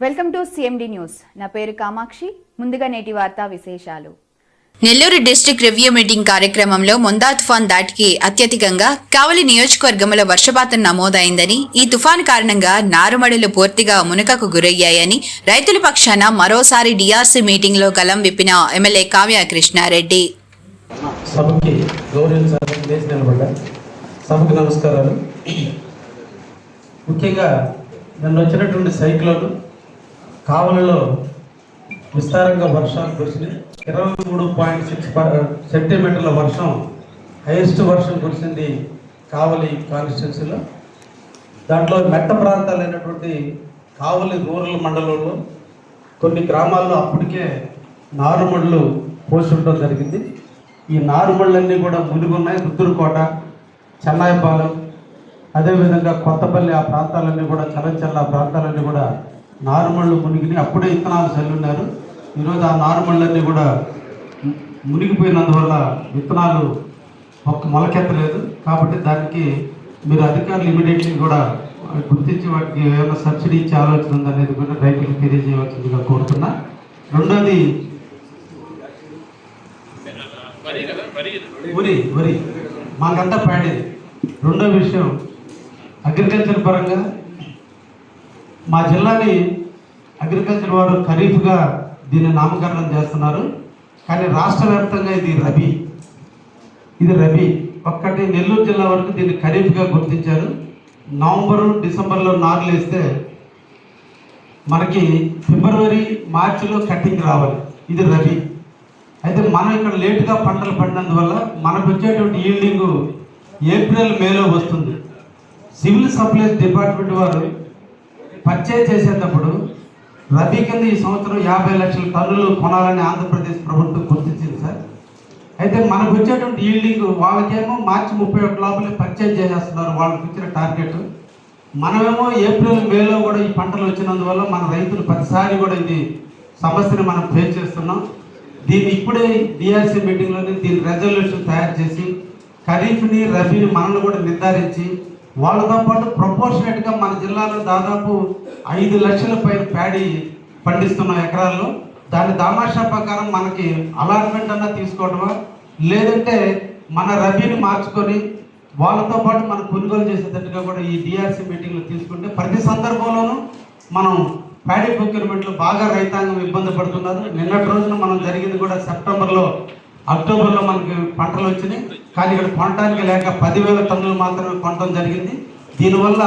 Welcome to CMD news నా పేరు కామాక్షి. ముందుగా నేటి వార్తా విశేషాలు. నెల్లూరు డిస్టిక్ రివ్యూ మీటింగ్ కార్యక్రమంలో ముందా తుఫాన్ దాటికి అత్యధికంగా కావలి నియోజకవర్గంలో వర్షపాతం నమోదైందని ఈ తుఫాన్ కారణంగా నారుమడులు పూర్తిగా మునకకు గురయ్యాయని రైతుల పక్షాన మరోసారి డిఆర్సీ మీటింగ్లో గలం విప్పిన ఎమ్మెల్యే కావ్య కృష్ణారెడ్డి. సభకి సభకు నమస్కారాలు. ముఖ్యంగా నిన్న వచ్చినటువంటి సైక్లోన్ కావలిలో విస్తారంగా వర్షాలు కురిసినాయి. ఇరవై మూడు పాయింట్ సిక్స్ సెంటీమీటర్ల వర్షం హైయెస్ట్ వర్షం కురిసింది కావలి కాన్స్టిట్యున్సీలో. దాంట్లో మెట్ట ప్రాంతాలైనటువంటి కావలి రూరల్ మండలంలో కొన్ని గ్రామాల్లో అప్పటికే నారుమళ్ళు పోసుండడం జరిగింది. ఈ నారుమళ్ళన్నీ కూడా మునిగున్నాయి. రుద్దురుకోట చెన్నాయపాలెం అదేవిధంగా కొత్తపల్లి ఆ ప్రాంతాలన్నీ కూడా చలంచల్ల ఆ ప్రాంతాలన్నీ కూడా నారుమళ్ళు మునిగిని అప్పుడే విత్తనాలు చల్లున్నారు. ఈరోజు ఆ నారుమళ్ళన్నీ కూడా మునిగిపోయినందువల్ల విత్తనాలు ఒక్క మొలకెత్తలేదు. కాబట్టి దానికి మీరు అధికారులు ఇమీడియట్లీ కూడా గుర్తించి వాటికి ఏమైనా సబ్సిడీ ఇచ్చే ఆలోచన ఉందనేది కూడా రైతులకు తెలియజేయవలసిందిగా కోరుతున్నా. రెండోది వరి వరి మాకంతా పాడేది రెండో విషయం అగ్రికల్చర్ పరంగా మా జిల్లాని అగ్రికల్చర్ వారు ఖరీఫ్గా దీన్ని నామకరణం చేస్తున్నారు. కానీ రాష్ట్ర వ్యాప్తంగా ఇది రబీ. ఇది రబీ. ఒక్కటి నెల్లూరు జిల్లా వరకు దీన్ని ఖరీఫ్గా గుర్తించారు. నవంబరు డిసెంబర్లో నారులు వేస్తే మనకి ఫిబ్రవరి మార్చిలో కటింగ్ రావాలి. ఇది రబీ. అయితే మనం ఇక్కడ లేటుగా పంటలు పడినందువల్ల మనకు వచ్చేటువంటి ఈల్డింగ్ ఏప్రిల్ మేలో వస్తుంది. సివిల్ సప్లైస్ డిపార్ట్మెంట్ వారు పర్చేజ్ చేసేటప్పుడు రబీ కింద ఈ సంవత్సరం యాభై లక్షల టన్నులు కొనాలని ఆంధ్రప్రదేశ్ ప్రభుత్వం గుర్తించింది సార్. అయితే మనకు వచ్చేటువంటి ఈల్డింగ్ వాళ్ళకేమో మార్చి ముప్పై ఒకటి లోపలే పర్చేజ్ చేసేస్తున్నారు వాళ్ళకి ఇచ్చిన టార్గెట్. మనమేమో ఏప్రిల్ మేలో కూడా ఈ పంటలు వచ్చినందువల్ల మన రైతులు ప్రతిసారి కూడా ఇది సమస్యని మనం ఫేస్ చేస్తున్నాం. దీన్ని ఇప్పుడే డిఆర్సీ మీటింగ్లోనే దీని రెజల్యూషన్ తయారు చేసి ఖరీఫ్ని రబీని మనల్ని కూడా నిర్ధారించి వాళ్ళతో పాటు ప్రపోర్షనేట్గా మన జిల్లాలో దాదాపు ఐదు లక్షల పైన ప్యాడీ పండిస్తున్నాం ఎకరాల్లో. దాని దామాషా ప్రకారం మనకి అలాట్మెంట్ అన్నా తీసుకోవడమా లేదంటే మన రబీని మార్చుకొని వాళ్ళతో పాటు మనం కొనుగోలు చేసేటట్టుగా కూడా ఈ డిఆర్సీ మీటింగ్లు తీసుకుంటే ప్రతి సందర్భంలోనూ మనం ప్యాడీ ప్రొక్యూర్మెంట్లో బాగా రైతాంగం ఇబ్బంది పడుతున్నారు. నిన్నటి రోజున మనం జరిగింది కూడా సెప్టెంబర్లో అక్టోబర్లో మనకి పంటలు వచ్చినాయి. కానీ ఇక్కడ కొనడానికి లేక పదివేల టన్నులు మాత్రమే కొనడం జరిగింది. దీనివల్ల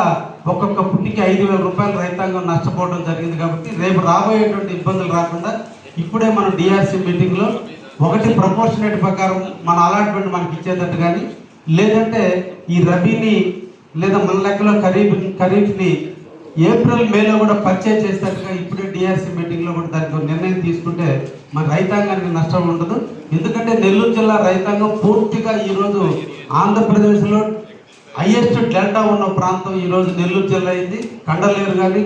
ఒక్కొక్క పుట్టికి ఐదు వేల రూపాయలు రైతాంగం నష్టపోవడం జరిగింది కాబట్టి రేపు రాబోయేటువంటి ఇబ్బందులు రాకుండా ఇప్పుడే మనం డిఆర్సీ మీటింగ్లో ఒకటి ప్రపోర్షనేట్ ప్రకారం మన అలాట్మెంట్ మనకి ఇచ్చేటట్టు కానీ లేదంటే ఈ రబీని లేదా మన లెక్కలో ఖరీఫ్ ఖరీఫ్ని ఏప్రిల్ మేలో కూడా పర్చేజ్ చేసేటట్టుగా డిఆర్సీ మీటింగ్లో కూడా దానికి ఒక నిర్ణయం తీసుకుంటే మన రైతాంగానికి నష్టం ఉండదు. ఎందుకంటే నెల్లూరు జిల్లా రైతాంగం పూర్తిగా ఈరోజు ఆంధ్రప్రదేశ్లో హయ్యెస్ట్ డెల్టా ఉన్న ప్రాంతం ఈరోజు నెల్లూరు జిల్లా అయింది. కండలేరు కానీ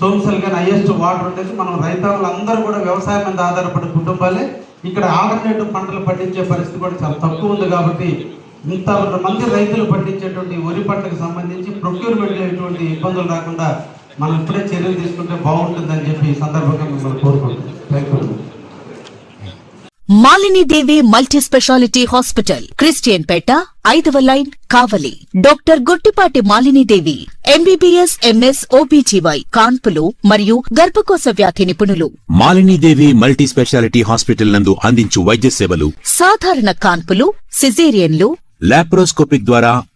సోమసల్ కానీ హయ్యెస్ట్ వాటర్ ఉండేది. మనం రైతాంగులు అందరూ కూడా వ్యవసాయం మీద ఆధారపడే కుటుంబాలే. ఇక్కడ ఆల్టర్నేటివ్ పంటలు పండించే పరిస్థితి కూడా చాలా తక్కువ ఉంది కాబట్టి ఇంత మంది రైతులు పండించేటువంటి వరి పంటకు సంబంధించి ప్రొక్యూర్మెంట్లో ఎటువంటి ఇబ్బందులు రాకుండా మనం ఇప్పుడే చర్యలు తీసుకుంటే బాగుంటుందని చెప్పి ఈ సందర్భంగా మిమ్మల్ని కోరుకుంటున్నాం. Thank you Malinidevi multi speciality hospital Christian Peta ఐదవ line Kavali. Doctor Guttipati Malinidevi MBBS MS OBGY కాన్పులు మరియు గర్భకోశ వ్యాధి నిపుణులు. మాలినీదేవి మల్టీ స్పెషాలిటీ హాస్పిటల్ నందు అందించు వైద్య సేవలు సాధారణ కాన్పులు సిజేరియన్లు లాప్రోస్కోపిక్ ద్వారా